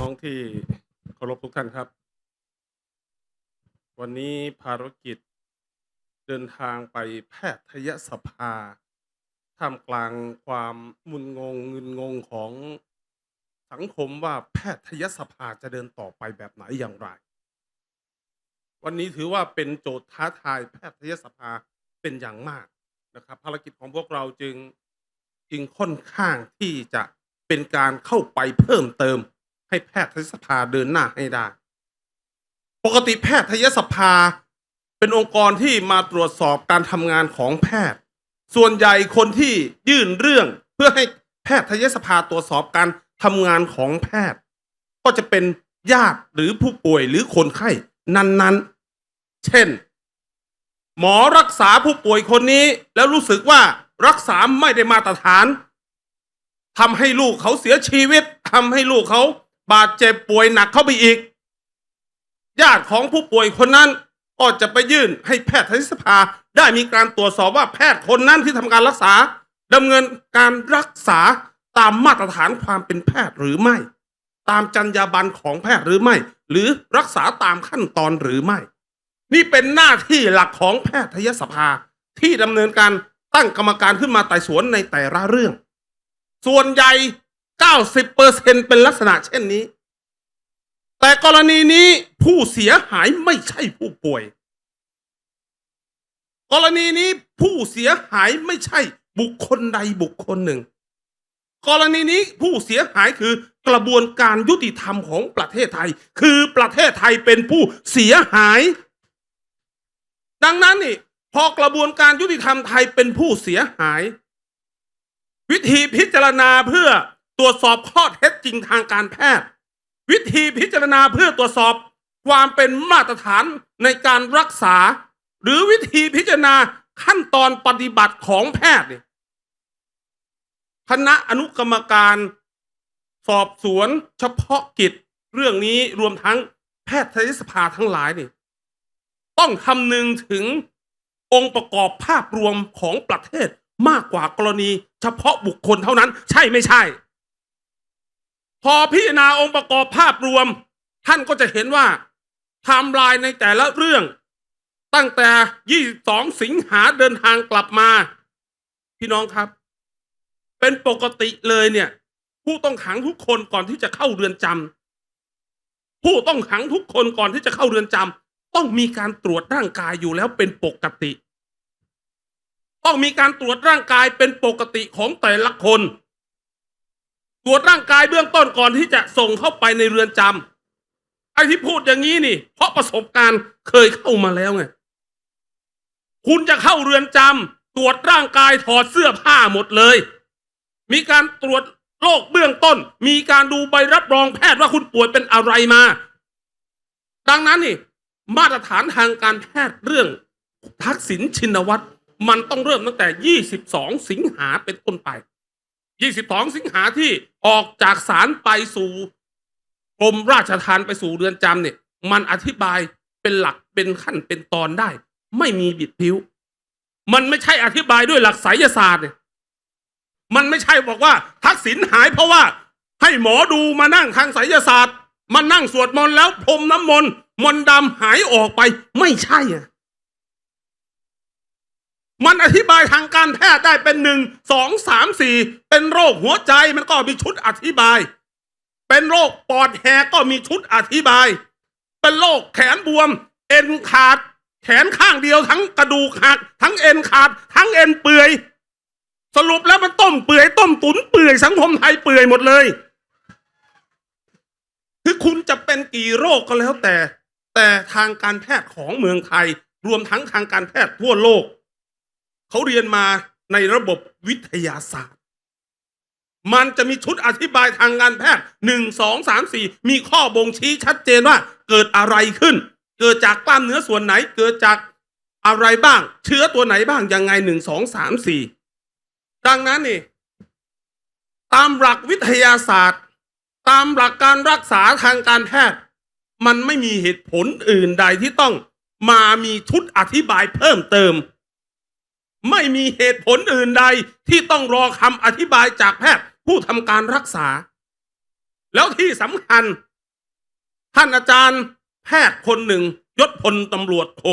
น้องที่เคารพทุกท่านครับ วันนี้ภารกิจเดินทางไปแพทยสภา ท่ามกลางความมุนงงเงินงงของสังคมว่าแพทยสภาจะเดินต่อไปแบบไหนอย่างไร วันนี้ถือว่าเป็นโจทย์ท้าทายแพทยสภาเป็นอย่างมากนะครับ ภารกิจของพวกเราจึงจึงค่อนข้างที่จะเป็นการเข้าไปเพิ่มเติม ให้แพทยสภาเดินหน้าให้ได้ ปกติแพทยสภา เป็นองค์กรที่มาตรวจสอบการทำงานของแพทย์ ส่วนใหญ่คนที่ยื่นเรื่องเพื่อให้แพทยสภาตรวจสอบการทำงานของแพทย์ ก็จะเป็นญาติหรือผู้ป่วยหรือคนไข้นั้นๆ เช่น หมอรักษาผู้ป่วยคนนี้แล้วรู้สึกว่ารักษาไม่ได้มาตรฐานทำให้ลูกเขาเสียชีวิตทำให้ลูกเขา บาดเจ็บป่วยหนักเข้าไปอีก ญาติของผู้ป่วยคนนั้นก็จะไปยื่นให้แพทยสภาได้มีการตรวจสอบว่าแพทย์คนนั้นที่ทำการรักษาดำเนินการรักษาตามมาตรฐานความเป็นแพทย์หรือไม่ ตามจรรยาบรรณของแพทย์หรือไม่ หรือรักษาตามขั้นตอนหรือไม่ นี่เป็นหน้าที่หลักของแพทยสภาที่ดำเนินการตั้งกรรมการขึ้นมาไต่สวนในแต่ละเรื่อง ส่วนใหญ่ 90%เป็นลักษณะเช่นนี้ แต่กรณีนี้ผู้เสียหายไม่ใช่ผู้ป่วย กรณีนี้ผู้เสียหายไม่ใช่บุคคลใดบุคคลหนึ่ง กรณีนี้ผู้เสียหายคือกระบวนการยุติธรรมของประเทศไทย คือประเทศไทยเป็นผู้เสียหาย ดังนั้นนี่พอกระบวนการยุติธรรมไทยเป็นผู้เสียหาย วิธีพิจารณาเพื่อ ตรวจสอบข้อเท็จจริงทางการแพทย์ วิธีพิจารณาเพื่อตรวจสอบความเป็นมาตรฐานในการรักษา หรือวิธีพิจารณาขั้นตอนปฏิบัติของแพทย์คณะอนุกรรมการสอบสวนเฉพาะกิจเรื่องนี้รวมทั้งแพทยสภาทั้งหลายนี่ต้องคำนึงถึงองค์ประกอบภาพรวมของประเทศมากกว่ากรณีเฉพาะบุคคลเท่านั้น ใช่ไม่ใช่ พอพิจารณาองค์ประกอบภาพรวม ท่านก็จะเห็นว่าไทม์ไลน์ในแต่ละเรื่อง ตั้งแต่ 22 สิงหาเดินทางกลับมา พี่น้องครับ เป็นปกติเลยเนี่ย ผู้ต้องขังทุกคนก่อนที่จะเข้าเรือนจำผู้ต้องขังทุกคนก่อนที่จะเข้าเรือนจำต้องมีการตรวจร่างกายอยู่แล้วเป็นปกติ ต้องมีการตรวจร่างกายเป็นปกติของแต่ละคน ตรวจร่างกายเบื้องต้นก่อนที่จะส่งเข้าไปในเรือนจำไอ้ที่พูดอย่างนี้นี่ เพราะประสบการณ์เคยเข้ามาแล้วไงคุณจะเข้าเรือนจำตรวจร่างกายถอดเสื้อผ้าหมดเลย มีการตรวจโรคเบื้องต้น มีการดูใบรับรองแพทย์ว่าคุณป่วยเป็นอะไรมา ดังนั้นนี่ มาตรฐานทางการแพทย์เรื่องทักษิณชินวัตรมันต้องเริ่มตั้งแต่ 22 สิงหาเป็นต้นไป 22 สิงหาที่ออกจากศาลไปสู่กรมราชทัณฑ์ไปสู่เรือนจำเนี่ย มันอธิบายเป็นหลักเป็นขั้นเป็นตอนได้ ไม่มีบิดพิ้ว มันไม่ใช่อธิบายด้วยหลักไสยศาสตร์เนี่ยมันไม่ใช่บอกว่า ทักษิณหายเพราะว่า ให้หมอดูมานั่งทางไสยศาสตร์ มานั่งสวดมนต์แล้วพรมน้ำมนต์มนต์ดำหายออกไปไม่ใช่อะ มันอธิบายทางการแพทย์ได้เป็นหนึ่งสองสามสี่เป็นโรคหัวใจมันก็มีชุดอธิบาย เป็นโรคปอดแหกก็มีชุดอธิบาย เป็นโรคแขนบวม เอ็นขาด แขนข้างเดียวทั้งกระดูกหัก ทั้งเอ็นขาด ทั้งเอ็นเปื่อย สรุปแล้วมันต้มเปื่อยต้มตุ๋นเปื่อยสังคมไทยเปื่อยหมดเลย คือคุณจะเป็นกี่โรคก็แล้วแต่ แต่ทางการแพทย์ของเมืองไทย รวมทั้งทางการแพทย์ทั่วโลก เขาเรียนมาในระบบวิทยาศาสตร์ มันจะมีชุดอธิบายทางการแพทย์หนึ่งสองสามสี่มีข้อบ่งชี้ชัดเจนว่าเกิดอะไรขึ้น เกิดจากกล้ามเนื้อส่วนไหน เกิดจากอะไรบ้าง เชื้อตัวไหนบ้างยังไงหนึ่งสองสามสี่ดังนั้นนี่ตามหลักวิทยาศาสตร์ ตามหลักการรักษาทางการแพทย์ มันไม่มีเหตุผลอื่นใดที่ต้องมามีชุดอธิบายเพิ่มเติม ไม่มีเหตุผลอื่นใดที่ต้องรอคำอธิบายจากแพทย์ผู้ทำการรักษา แล้วที่สำคัญ ท่านอาจารย์แพทย์คนหนึ่งยศพลตำรวจโท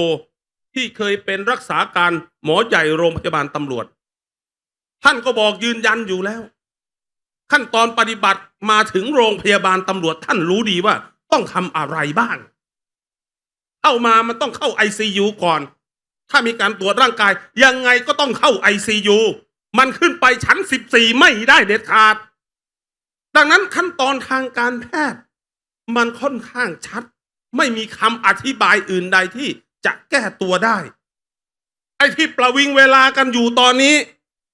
ที่เคยเป็นรักษาการหมอใหญ่โรงพยาบาลตำรวจ ท่านก็บอกยืนยันอยู่แล้ว ขั้นตอนปฏิบัติมาถึงโรงพยาบาลตำรวจท่านรู้ดีว่าต้องทำอะไรบ้าง เข้ามามันต้องเข้า ICU ก่อน ถ้ามีการตรวจร่างกาย ยังไงก็ต้องเข้า ICU มันขึ้นไปชั้น14ไม่ได้เด็ดขาด ดังนั้นขั้นตอนทางการแพทย์ มันค่อนข้างชัด ไม่มีคำอธิบายอื่นใดที่จะแก้ตัวได้ ไอ้ที่ประวิงเวลากันอยู่ตอนนี้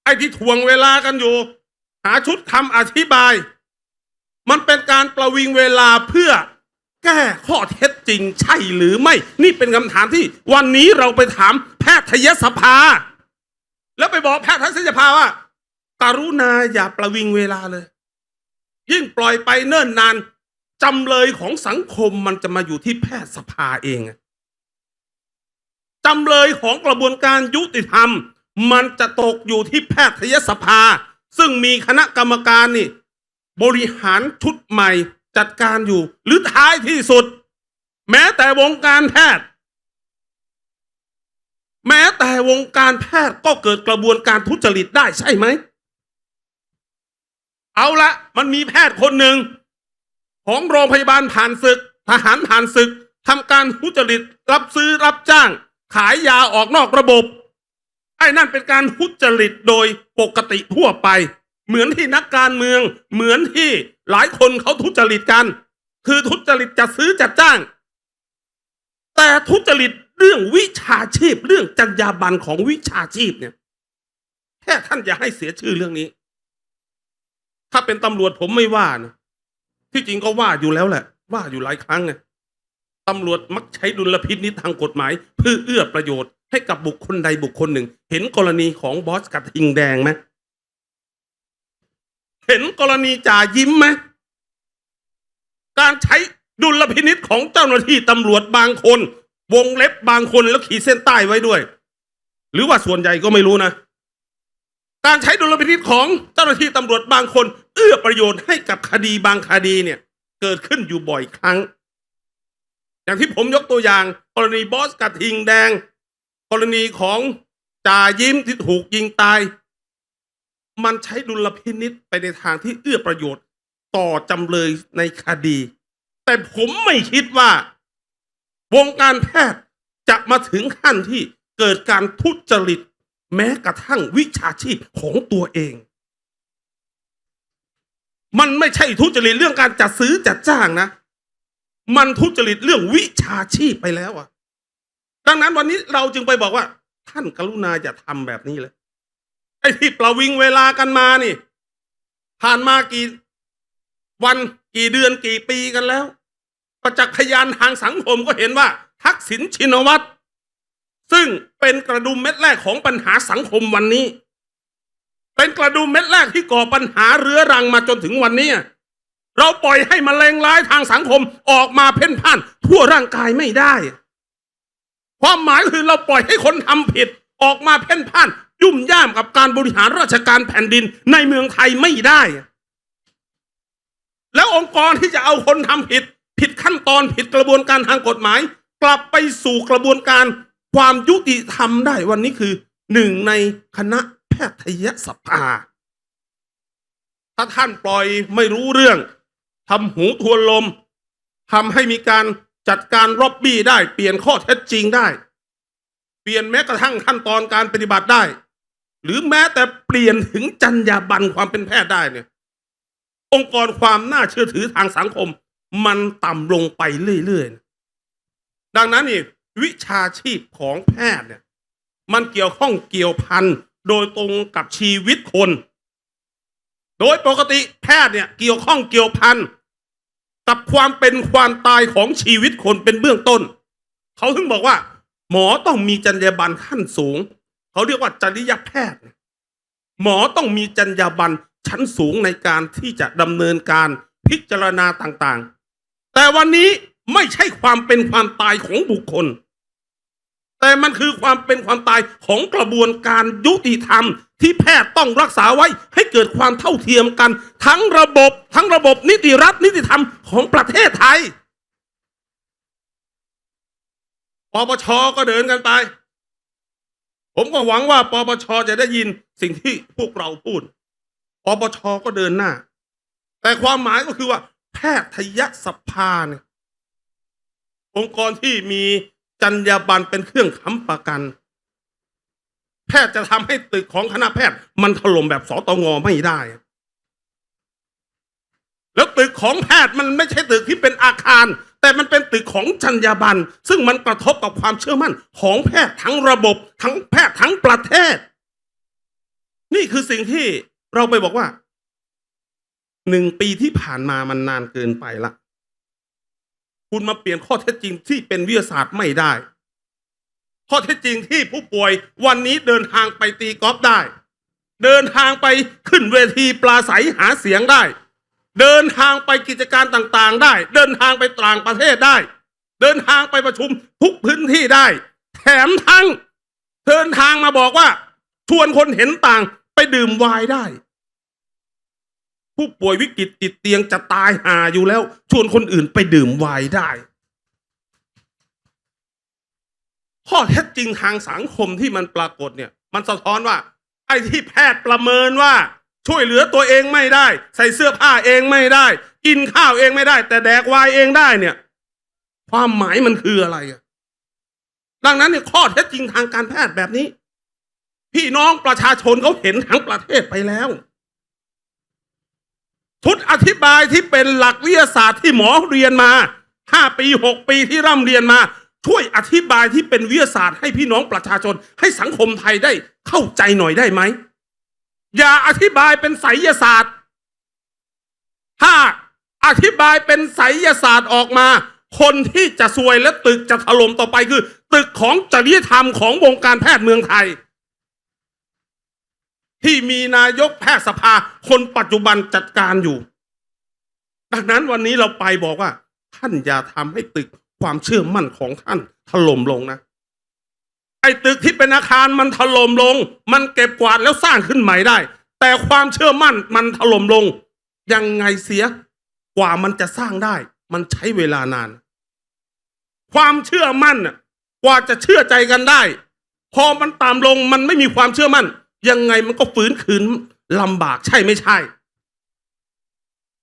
ไอ้ที่ทวงเวลากันอยู่ หาชุดคำอธิบาย มันเป็นการประวิงเวลาเพื่อ แก้ข้อเท็จจริงใช่หรือไม่ นี่เป็นคำถามที่วันนี้เราไปถามแพทยสภา แล้วไปบอกแพทยสภาว่าการุณาอย่าประวิงเวลาเลย ยิ่งปล่อยไปเนิ่นนานจำเลยของสังคมมันจะมาอยู่ที่แพทยสภาเองจำเลยของกระบวนการยุติธรรม มันจะตกอยู่ที่แพทยสภา ซึ่งมีคณะกรรมการนี่ บริหารชุดใหม่ จัดการอยู่ หรือท้ายที่สุด แม้แต่วงการแพทย์ แม้แต่วงการแพทย์ก็เกิดกระบวนการทุจริตได้ใช่ไหม เอาละมันมีแพทย์คนหนึ่ง ของโรงพยาบาลผ่านศึก ทหารผ่านศึกทำการทุจริตรับซื้อรับจ้าง ขายยาออกนอกระบบ ไอ้นั่นเป็นการทุจริตโดยปกติทั่วไป เหมือนที่นักการเมือง เหมือนที่ หลายคนเขาทุจริตกัน คือทุจริตจัดซื้อจัดจ้าง แต่ทุจริตเรื่องวิชาชีพ เรื่องจรรยาบรรณของวิชาชีพเนี่ยแค่ท่านอย่าให้เสียชื่อเรื่องนี้ ถ้าเป็นตำรวจผมไม่ว่านะที่จริงก็ว่าอยู่แล้วแหละ ว่าอยู่หลายครั้งไงตำรวจมักใช้ดุลพินิจทางกฎหมาย เพื่อเอื้อประโยชน์ให้กับบุคคลใดบุคคลหนึ่ง เห็นกรณีของบอสกระทิงแดงไหม เห็นกรณีจ่ายิ้มไหมการใช้ดุลพินิษของเจ้าหน้าที่ตำรวจบางคน วงเล็บบางคนแล้วขีดเส้นใต้ไว้ด้วย หรือว่าส่วนใหญ่ก็ไม่รู้นะ การใช้ดุลพินิษของเจ้าหน้าที่ตำรวจบางคน เอื้อประโยชน์ให้กับคดีบางคดีเนี่ย เกิดขึ้นอยู่บ่อยครั้ง อย่างที่ผมยกตัวอย่าง กรณีบอสกระทิงแดง กรณีของจ่ายิ้มที่ถูกยิงตาย มันใช้ดุลพินิษไปในทางที่เอื้อประโยชน์ ต่อจำเลยในคดี แต่ผมไม่คิดว่า วงการแพทย์จะมาถึงขั้นที่เกิดการทุจริต แม้กระทั่งวิชาชีพของตัวเอง มันไม่ใช่ทุจริตเรื่องการจัดซื้อจัดจ้างนะ มันทุจริตเรื่องวิชาชีพไปแล้วอะดังนั้นวันนี้เราจึงไปบอกว่า ท่านกรุณาอย่าทำแบบนี้เลย ไอ้ที่ประวิงเวลากันมานี่ ผ่านมากี่วันกี่เดือนกี่ปีกันแล้ว ประจักษ์พยานทางสังคมก็เห็นว่า ทักษิณชินวัตรซึ่งเป็นกระดุมเม็ดแรกของปัญหาสังคมวันนี้ เป็นกระดุมเม็ดแรกที่ก่อปัญหาเรื้อรังมาจนถึงวันนี้ เราปล่อยให้มแมลงร้ายทางสังคมออกมาเพ่นพ่านทั่วร่างกายไม่ได้ ความหมายคือเราปล่อยให้คนทำผิดออกมาเพ่นพ่าน ยุ่มย่ามกับการบริหารราชการแผ่นดินในเมืองไทยไม่ได้ แล้วองค์กรที่จะเอาคนทำผิด ผิดขั้นตอนผิดกระบวนการทางกฎหมาย กลับไปสู่กระบวนการความยุติธรรมได้วันนี้คือหนึ่งในคณะแพทยสภา ถ้าท่านปล่อยไม่รู้เรื่องทำหูทวนลมทำให้มีการจัดการรอบบี้ได้ เปลี่ยนข้อเท็จจริงได้ เปลี่ยนแม้กระทั่งขั้นตอนการปฏิบัติได้ หรือแม้แต่เปลี่ยนถึงจรรยาบรรณความเป็นแพทย์ได้เนี่ย องค์กรความน่าเชื่อถือทางสังคม มันต่ำลงไปเรื่อยๆดังนั้นนี่วิชาชีพของแพทย์เนี่ย มันเกี่ยวข้องเกี่ยวพันโดยตรงกับชีวิตคน โดยปกติแพทย์เนี่ยเกี่ยวข้องเกี่ยวพันกับความเป็นความตายของชีวิตคนเป็นเบื้องต้น เขาถึงบอกว่า หมอต้องมีจรรยาบรรณขั้นสูง เขาเรียกว่าจริยแพทย์ หมอต้องมีจรรยาบรรณชั้นสูงในการที่จะดำเนินการพิจารณาต่างๆ แต่วันนี้ไม่ใช่ความเป็นความตายของบุคคล แต่มันคือความเป็นความตายของกระบวนการยุติธรรม ที่แพทย์ต้องรักษาไว้ให้เกิดความเท่าเทียมกัน ทั้งระบบ ทั้งระบบนิติรัฐนิติธรรมของประเทศไทยปปชก็เดินกันไป ผมก็หวังว่าปปชจะได้ยินสิ่งที่พวกเราพูดปปชก็เดินหน้า แต่ความหมายก็คือว่า แพทยสภาเนี่ยองค์กรที่มีจรรยาบรรณเป็นเครื่องค้ำประกัน แพทย์จะทำให้ตึกของคณะแพทย์ มันถล่มแบบสตงไม่ได้ แล้วตึกของแพทย์มันไม่ใช่ตึกที่เป็นอาคาร แต่มันเป็นตึกของจรรยาบรรณซึ่งมันกระทบกับความเชื่อมั่นของแพทย์ทั้งระบบ ทั้งแพทย์ทั้งประเทศ นี่คือสิ่งที่เราไปบอกว่าหนึ่งปีที่ผ่านมามันนานเกินไปละคุณมาเปลี่ยนข้อเท็จจริงที่เป็นวิทยาศาสตร์ไม่ได้ ข้อเท็จจริงที่ผู้ป่วยวันนี้เดินทางไปตีกอล์ฟได้ เดินทางไปขึ้นเวทีปลาใสหาเสียงได้ เดินทางไปกิจการต่างๆ ได้ เดินทางไปต่างประเทศได้ เดินทางไปประชุมทุกพื้นที่ได้ แถมทั้งเดินทางมาบอกว่า ชวนคนเห็นต่างไปดื่มไวน์ได้ ผู้ป่วยวิกฤตติดเตียงจะตายหาอยู่แล้ว ชวนคนอื่นไปดื่มไวน์ได้ ข้อเท็จจริงทางสังคมที่มันปรากฏเนี่ย มันสะท้อนว่า ไอ้ที่แพทย์ประเมินว่า ช่วยเหลือตัวเองไม่ได้ ใส่เสื้อผ้าเองไม่ได้ กินข้าวเองไม่ได้ แต่แดกวน์เองได้เนี่ย ความหมายมันคืออะไรอะดังนั้นเนี่ยข้อเท็จจริงทางการแพทย์แบบนี้ พี่น้องประชาชนเขาเห็นทั้งประเทศไปแล้วชุดอธิบายที่เป็นหลักวิทยาศาสตร์ที่หมอเรียนมาห้าปีหกปีที่ร่ำเรียนมา ช่วยอธิบายที่เป็นวิทยาศาสตร์ให้พี่น้องประชาชนให้สังคมไทยได้เข้าใจหน่อยได้ไหม อย่าอธิบายเป็นไสยศาสตร์ ถ้าอธิบายเป็นไสยศาสตร์ออกมา คนที่จะซวยและตึกจะถล่มต่อไปคือ ตึกของจริยธรรมของวงการแพทย์เมืองไทย ที่มีนายกแพทยสภาคนปัจจุบันจัดการอยู่ ดังนั้นวันนี้เราไปบอกว่า ท่านอย่าทำให้ตึกความเชื่อมั่นของท่านถล่มลงนะ ไอ้ตึกที่เป็นอาคารมันถล่มลง มันเก็บกวาดแล้วสร้างขึ้นใหม่ได้ แต่ความเชื่อมั่นมันถล่มลง ยังไงเสีย กว่ามันจะสร้างได้ มันใช้เวลานาน ความเชื่อมั่นน่ะกว่าจะเชื่อใจกันได้ พอมันต่ำลงมันไม่มีความเชื่อมั่น ยังไงมันก็ฟื้นคืนลำบากใช่ไม่ใช่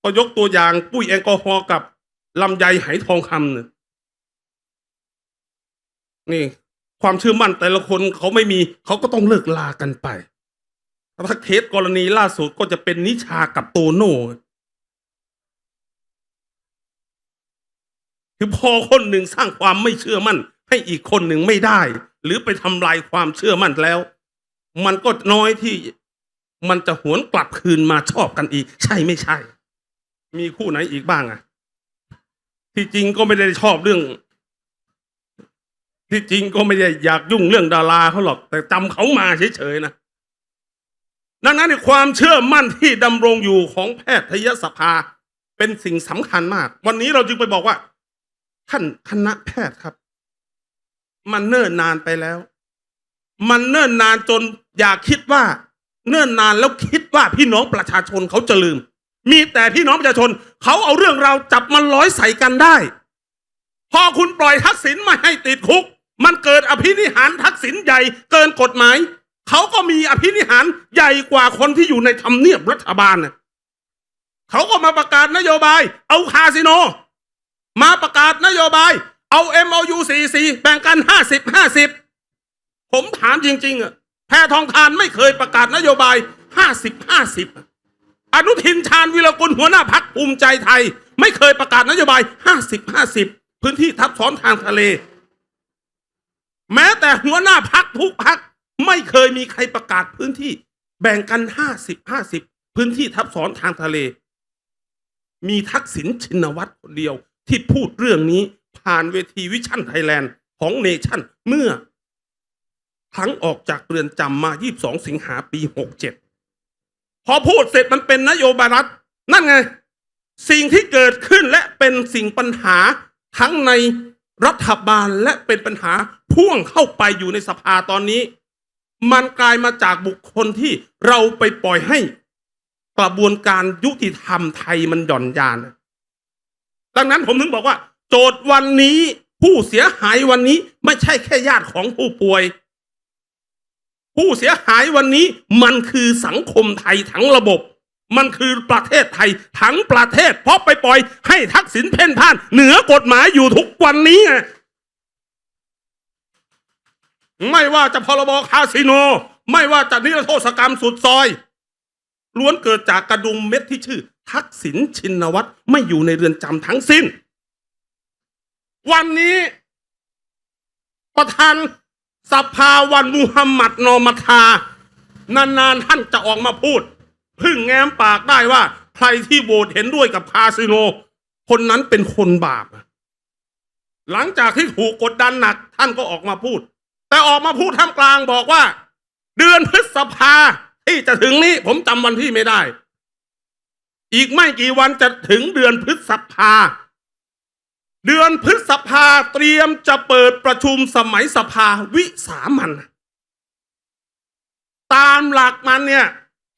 ก็ยกตัวอย่างปุ้ยแอลกอฮอล์กับลำไยไหทองคำเนี่ยนี่ ความเชื่อมั่นแต่ละคนเขาไม่มีเขาก็ต้องเลิกลากันไปถ้าเคสกรณีล่าสุดก็จะเป็นนิชากับโตโน่คือพอคนหนึ่งสร้างความไม่เชื่อมั่น ให้อีกคนหนึ่งไม่ได้ หรือไปทำลายความเชื่อมั่นแล้ว มันก็น้อยที่มันจะหวนกลับคืนมาชอบกันอีก ใช่ไม่ใช่ มีคู่ไหนอีกบ้างอะที่จริงก็ไม่ได้ชอบเรื่อง ที่จริงก็ไม่ได้อยากยุ่งเรื่องดาราเขาหรอก แต่จำเขามาเฉยๆนะดังนั้นในความเชื่อมั่นที่ดำรงอยู่ของแพทยสภาเป็นสิ่งสำคัญมาก วันนี้เราจึงไปบอกว่า ท่านคณะแพทย์ครับ มันเนิ่นนานไปแล้ว มันเนิ่นนานจนอย่าคิดว่า เนิ่นนานแล้วคิดว่าพี่น้องประชาชนเขาจะลืม มีแต่พี่น้องประชาชนเขาเอาเรื่องเราจับมันร้อยใส่กันได้ พอคุณปล่อยทักษิณมาให้ติดคุก มันเกิดอภินิหารทักษิณใหญ่เกินกฎหมาย เขาก็มีอภินิหารใหญ่กว่าคนที่อยู่ในทำเนียบรัฐบาลน่ะเขาก็มาประกาศนโยบาย เอาคาสิโน มาประกาศนโยบาย เอา MOU 44แบ่งกัน50 50ผมถามจริงๆอะแพทองทานไม่เคยประกาศนโยบาย50 50อะอนุทินชาญวิรกุลหัวหน้าพักภูมิใจไทย ไม่เคยประกาศนโยบาย50 50พื้นที่ทับซ้อนทางทะเล แม้แต่หัวหน้าพักทุกพักไม่เคยมีใครประกาศพื้นที่แบ่งกัน50 50พื้นที่ทับซ้อนทางทะเล มีทักษิณชินวัตรคนเดียวที่พูดเรื่องนี้ผ่านเวทีวิชั่นไทยแลนด์ของเนชั่นเมื่อครั้งออกจากเรือนจำมา 22 สิงหาปี 67 พอพูดเสร็จมันเป็นนโยบายรัฐ นั่นไง สิ่งที่เกิดขึ้นและเป็นสิ่งปัญหาทั้งใน รัฐบาลและเป็นปัญหาพ่วงเข้าไปอยู่ในสภาตอนนี้ มันกลายมาจากบุคคลที่เราไปปล่อยให้กระบวนการยุติธรรมไทยมันหย่อนยาน ดังนั้นผมถึงบอกว่า โจทย์วันนี้ผู้เสียหายวันนี้ไม่ใช่แค่ญาติของผู้ป่วย ผู้เสียหายวันนี้มันคือสังคมไทยทั้งระบบ มันคือประเทศไทยทั้งประเทศ เพราะไปปล่อยให้ทักษิณเพ่นพ่าน เหนือกฎหมายอยู่ทุกวันนี้ไงไม่ว่าจะพรบคาสิโน ไม่ว่าจะนิรโทษกรรมสุดซอย ล้วนเกิดจากกระดุมเม็ดที่ชื่อ ทักษิณชินวัตรไม่อยู่ในเรือนจำทั้งสิ้น วันนี้ ประธานสภาวันมุฮัมมัดนอมัทา นานๆท่านจะออกมาพูด พึ่งแง้มปากได้ว่า ใครที่โหวตเห็นด้วยกับคาสิโน คนนั้นเป็นคนบาป หลังจากที่ถูกกดดันหนัก ท่านก็ออกมาพูด แต่ออกมาพูดท่ามกลางบอกว่า เดือนพฤษภาที่จะถึงนี้ผมจำวันที่ไม่ได้ อีกไม่กี่วันจะถึงเดือนพฤษภาเดือนพฤษภาเตรียมจะเปิดประชุมสมัยสภาวิสามัน ตามหลักมันเนี่ย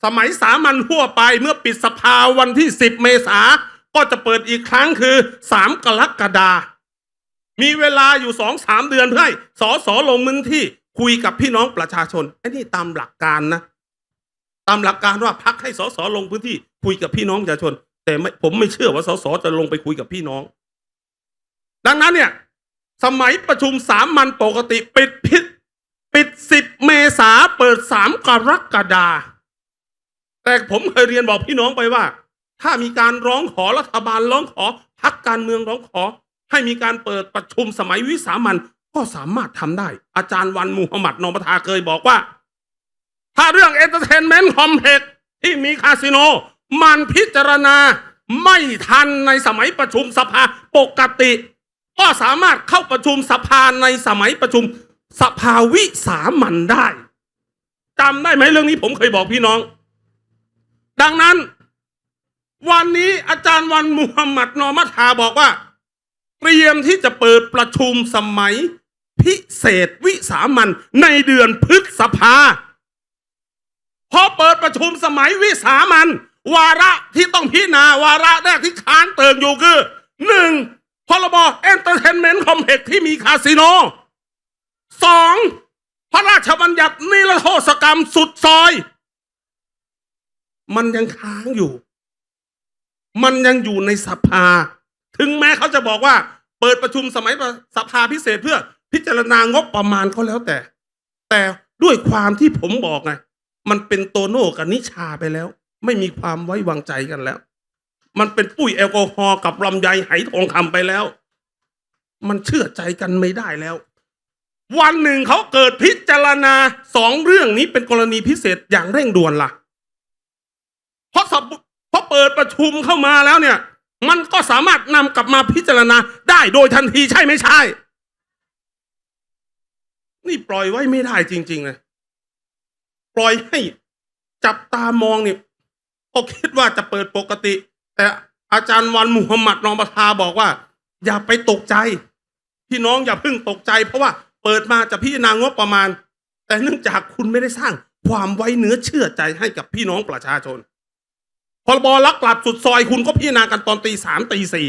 สมัยสามัญทั่วไปเมื่อปิดสภาวันที่ 10 เมษาก็จะเปิดอีกครั้งคือ 3 กรกฎามีเวลาอยู่สองสามเดือนเพื่อให้สอสอลงมือที่คุยกับพี่น้องประชาชนไอ้นี่ตามหลักการนะ ตามหลักการว่าพักให้สสลงพื้นที่คุยกับพี่น้องประชาชน แต่ไม่ผมไม่เชื่อว่าสสจะลงไปคุยกับพี่น้อง ดังนั้นเนี่ย สมัยประชุมสามัญปกติปิดพิษปิดสิบเมษาเปิดสามกรกฎา แต่ผมเคยเรียนบอกพี่น้องไปว่า ถ้ามีการร้องขอรัฐบาลร้องขอพักการเมืองร้องขอ ให้มีการเปิดประชุมสมัยวิสามันก็สามารถทำได้ อาจารย์วันมูฮัมหมัดนอมทาเคยบอกว่า ถ้าเรื่องเอนเตอร์เทนเมนต์คอมเพล็กที่มีคาสิโน มันพิจารณาไม่ทันในสมัยประชุมสภาปกติ ก็สามารถเข้าประชุมสภาในสมัยประชุมสภาวิสามันได้จำได้ไหมเรื่องนี้ผมเคยบอกพี่น้อง ดังนั้น วันนี้อาจารย์วันมุฮัมมัดนอมัทาบอกว่า เตรียมที่จะเปิดประชุมสมัย พิเศษวิสามันในเดือนพฤษภาพอเปิดประชุมสมัยวิสามันวาระที่ต้องพิจารณาวาระแรกที่ค้านเติงอยู่คือหนึ่งพรบเอนเตอร์เทนเมนต์คอมเพล็กที่มีคาสิโนสองพระราชบัญญัตินิรโทษกรรมสุดซอย มันยังค้างอยู่ มันยังอยู่ในสภา ถึงแม้เขาจะบอกว่า เปิดประชุมสมัยสภาพิเศษเพื่อพิจารณางบประมาณก็แล้วแต่ แต่ด้วยความที่ผมบอกไง มันเป็นโตโน่กับนิชาไปแล้ว ไม่มีความไว้วางใจกันแล้ว มันเป็นปุ้ยแอลกอฮอล์กับลำไยไหทองคำไปแล้ว มันเชื่อใจกันไม่ได้แล้ว วันหนึ่งเขาเกิดพิจารณาสองเรื่องนี้เป็นกรณีพิเศษอย่างเร่งด่วนล่ะ เพราะสบเพราะเปิดประชุมเข้ามาแล้วเนี่ย มันก็สามารถนำกลับมาพิจารณาได้โดยทันทีใช่ไม่ใช่ นี่ปล่อยไว้ไม่ได้จริงๆเลยปล่อยให้จับตามองเนี่ยก็คิดว่าจะเปิดปกติ แต่อาจารย์วันมุฮัมมัดนอมประทาบอกว่า อย่าไปตกใจ พี่น้องอย่าเพิ่งตกใจ เพราะว่าเปิดมาจะพิจารณางบประมาณ แต่เนื่องจากคุณไม่ได้สร้างความไว้เนื้อเชื่อใจให้กับพี่น้องประชาชน พรบลักกลับสุดซอยคุณก็พิจารณากันตอนตีสามตีสี่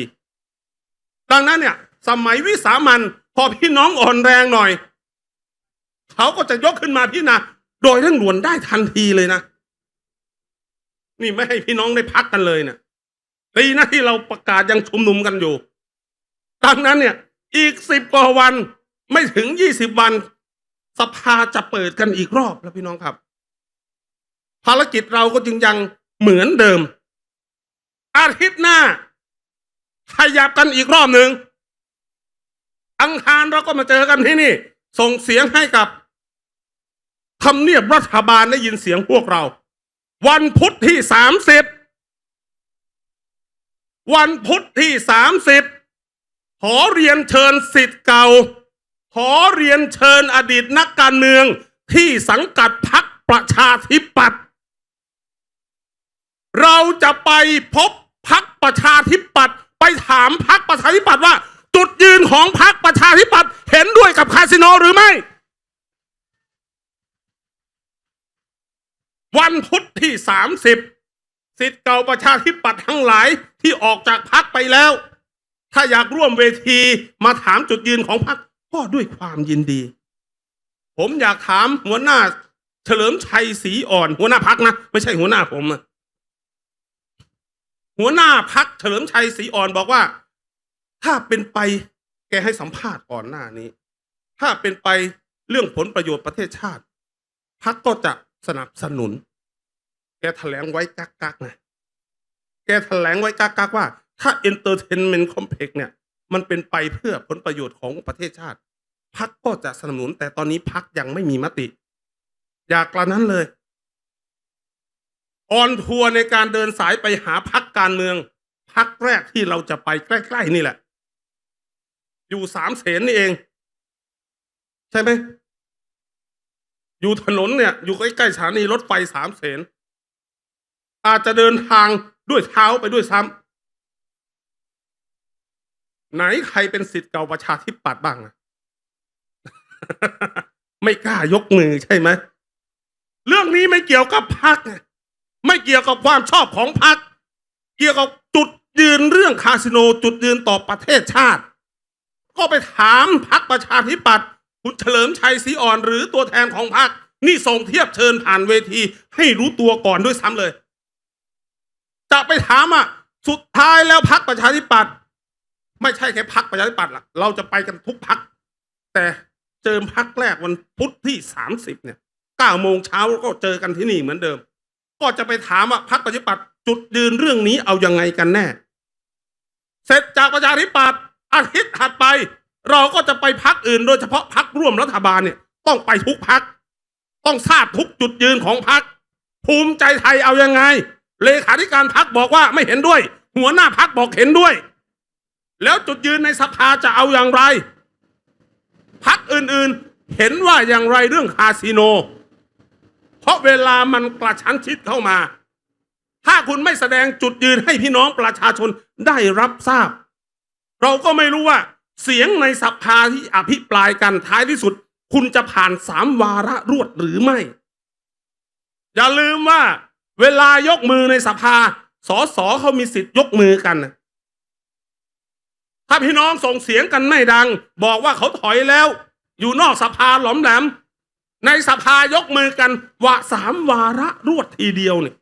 ดังนั้นเนี่ย สมัยวิสามันพอพี่น้องอ่อนแรงหน่อย เขาก็จะยกขึ้นมาพิจารณาโดยเร่งด่วนได้ทันทีเลยนะ นี่ไม่ให้พี่น้องได้พักกันเลยเนี่ยดีนะที่เราประกาศยังชุมนุมกันอยู่ ดังนั้นเนี่ย อีกสิบกว่าวันไม่ถึงยี่สิบวัน สภาจะเปิดกันอีกรอบแล้วพี่น้องครับ ภารกิจเราก็จึงยัง เหมือนเดิม อาทิตย์หน้า ขยับกันอีกรอบหนึ่งอังคารเราก็มาเจอกันที่นี่ ส่งเสียงให้กับทำเนียบรัฐบาลได้ยินเสียงพวกเรา วันพุธที่สามสิบวันพุธที่สามสิบขอเรียนเชิญสิทธิ์เก่า ขอเรียนเชิญอดีตนักการเมืองที่สังกัดพรรคประชาธิปัตย์ เราจะไปพบพักประชาธิปัตย์ไปถามพักประชาธิปัตย์ว่า จุดยืนของพักประชาธิปัตย์เห็นด้วยกับคาสิโนหรือไม่ วันพุธที่สามสิบสิทธิ์เก่าประชาธิปัตย์ทั้งหลายที่ออกจากพักไปแล้ว ถ้าอยากร่วมเวทีมาถามจุดยืนของพรรคก็ด้วยความยินดี ผมอยากถามหัวหน้า เฉลิมชัยศรีอ่อน หัวหน้าพักนะ ไม่ใช่หัวหน้าผมนะ หัวหน้าพักเฉลิมชัยศรีอ่อนบอกว่า ถ้าเป็นไปแกให้สัมภาษณ์ก่อนหน้านี้ ถ้าเป็นไปเรื่องผลประโยชน์ประเทศชาติพักก็จะสนับสนุน แกแถลงไว้กักกักๆนะแกแถลงไว้กักกักๆว่า ถ้า entertainment complex เนี่ย มันเป็นไปเพื่อผลประโยชน์ของประเทศชาติพักก็จะสนับสนุน แต่ตอนนี้พักยังไม่มีมติ อยากกระนั้นเลย ออนทัวร์ในการเดินสายไปหาพักการเมืองพักแรกที่เราจะไปใกล้ๆนี่แหละ อยู่สามเสนนี่เอง ใช่ไหมอยู่ถนนเนี่ย อยู่ใกล้ๆสถานีรถไฟสามเสนอาจจะเดินทางด้วยเท้าไปด้วยซ้ำไหนใครเป็นสิทธิ์เก่าประชาธิปัตย์บ้างอะไม่กล้ายกมือใช่ไหมเรื่องนี้ไม่เกี่ยวกับพัก ไม่เกี่ยวกับความชอบของพักเกี่ยวกับจุดยืนเรื่องคาสิโนจุดยืนต่อประเทศชาติ ก็ไปถามพักประชาธิปัตย์คุณเฉลิมชัยศรีอ่อน หรือตัวแทนของพักนี่ส่งเทียบเชิญผ่านเวที ให้รู้ตัวก่อนด้วยซ้ำเลย จะไปถามอะสุดท้ายแล้วพักประชาธิปัตย์ไม่ใช่แค่พักประชาธิปัตย์ล่ะเราจะไปกันทุกพักแต่เจอพักแรกวันพุธที่สามสิบเนี่ยเก้าโมงเช้าก็เจอกันที่นี่เหมือนเดิม ก็จะไปถามว่าพักประชาธิปัตย์จุดยืนเรื่องนี้เอายังไงกันแน่ เสร็จจากประชาธิปัตย์อาทิตย์ถัดไป เราก็จะไปพักอื่น โดยเฉพาะพักร่วมรัฐบาลเนี่ย ต้องไปทุกพัก ต้องทราบทุกจุดยืนของพักภูมิใจไทยเอายังไง เลขาธิการพักบอกว่าไม่เห็นด้วย หัวหน้าพักบอกเห็นด้วย แล้วจุดยืนในสภาจะเอาอย่างไรพักอื่นๆ เห็นว่าอย่างไรเรื่องคาสิโน เพราะเวลามันกระชั้นชิดเข้ามา ถ้าคุณไม่แสดงจุดยืนให้พี่น้องประชาชนได้รับทราบ เราก็ไม่รู้ว่า เสียงในสภาที่อภิปรายกันท้ายที่สุด คุณจะผ่านสามวาระรวดหรือไม่ อย่าลืมว่า เวลายกมือในสภาสอสอเขามีสิทธิ์ยกมือกันนะถ้าพี่น้องส่งเสียงกันไม่ดัง บอกว่าเขาถอยแล้ว อยู่นอกสภาหลอมแหลม ในสภายกมือกันว่าสามวาระรวดทีเดียวเนี่ย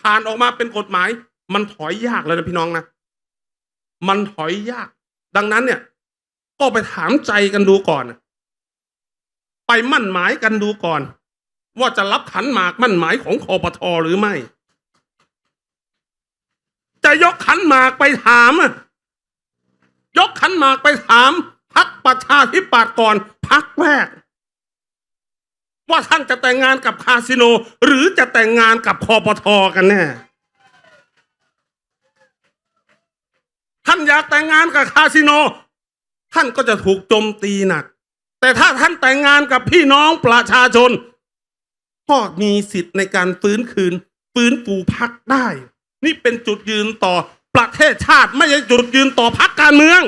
ผ่านออกมาเป็นกฎหมาย มันถอยยากเลยนะพี่น้องนะมันถอยยาก ดังนั้นเนี่ย ก็ไปถามใจกันดูก่อน ไปมั่นหมายกันดูก่อน ว่าจะรับขันหมากมั่นหมายของคอปทหรือไม่ จะยกขันหมากไปถามยกขันหมากไปถามพักประชาธิปัตย์ก่อนพักแรก ว่าท่านจะแต่งงานกับคาสิโน หรือจะแต่งงานกับคอปทอกันแน่ ท่านอยากแต่งงานกับคาสิโน ท่านก็จะถูกโจมตีหนัก แต่ถ้าท่านแต่งงานกับพี่น้องประชาชนก็มีสิทธิ์ในการฟื้นคืน ฟื้นฟูพักได้ นี่เป็นจุดยืนต่อประเทศชาติไม่ใช่จุดยืนต่อพักการเมือง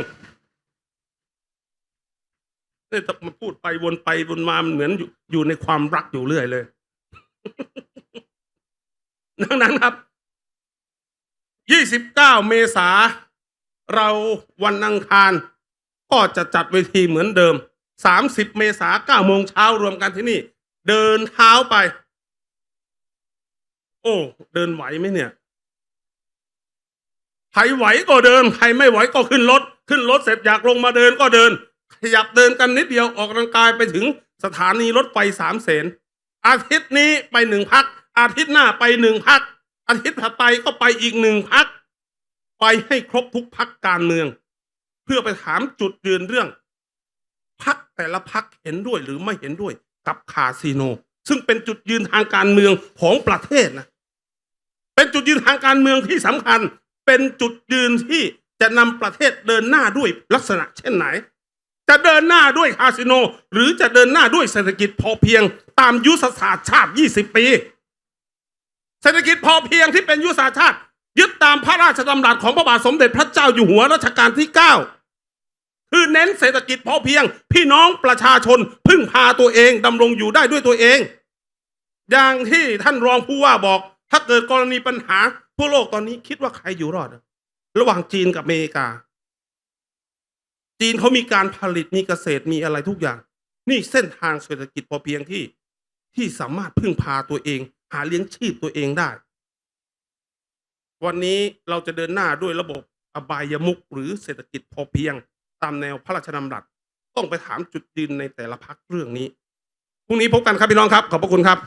นี่แต่มันพูดไปวนไปวนมามันเหมือนอยู่อยู่ในความรักอยู่เรื่อยเลยดังนั้นครับ29เมษาเราวันอังคาร ก็จะจัดเวทีเหมือนเดิม30เมษา9โมงเช้ารวมกันที่นี่ เดินเท้าไป โอ้ เดินไหวไหมเนี่ยใครไหวก็เดินใครไม่ไหวก็ขึ้นรถ ขึ้นรถเสร็จอยากลงมาเดินก็เดิน ขยับเดินกันนิดเดียวออกกำลังกายไปถึงสถานีรถไฟสามเสนอาทิตย์นี้ไปหนึ่งพัก อาทิตย์หน้าไปหนึ่งพัก อาทิตย์ถัดไปก็ไปอีกหนึ่งพัก ไปให้ครบทุกพักการเมือง เพื่อไปถามจุดยืนเรื่อง พักแต่ละพักเห็นด้วยหรือไม่เห็นด้วยกับคาสิโน ซึ่งเป็นจุดยืนทางการเมืองของประเทศนะเป็นจุดยืนทางการเมืองที่สำคัญ เป็นจุดยืนที่จะนำประเทศเดินหน้าด้วยลักษณะเช่นไหน จะเดินหน้าด้วยคาสิโน หรือจะเดินหน้าด้วยเศรษฐกิจพอเพียง ตามยุทธศาสตร์ชาติ 20 ปี เศรษฐกิจพอเพียงที่เป็นยุทธศาสตร์ชาติ ยึดตามพระราชดำรัสของพระบาทสมเด็จพระเจ้าอยู่หัวรัชกาลที่ 9 คือเน้นเศรษฐกิจพอเพียง พี่น้องประชาชนพึ่งพาตัวเองดำรงอยู่ได้ด้วยตัวเอง อย่างที่ท่านรองผู้ว่าบอก ถ้าเกิดกรณีปัญหาทั่วโลกตอนนี้คิดว่าใครอยู่รอด ระหว่างจีนกับอเมริกา จีนเขามีการผลิตมีเกษตรมีอะไรทุกอย่าง นี่เส้นทางเศรษฐกิจพอเพียงที่ที่สามารถพึ่งพาตัวเอง หาเลี้ยงชีพตัวเองได้ วันนี้เราจะเดินหน้าด้วยระบบอบายมุกหรือเศรษฐกิจพอเพียง ตามแนวพระราชดำรัสต้องไปถามจุดยืนในแต่ละพักเรื่องนี้พรุ่งนี้พบกันครับพี่น้องครับ ขอบพระคุณครับ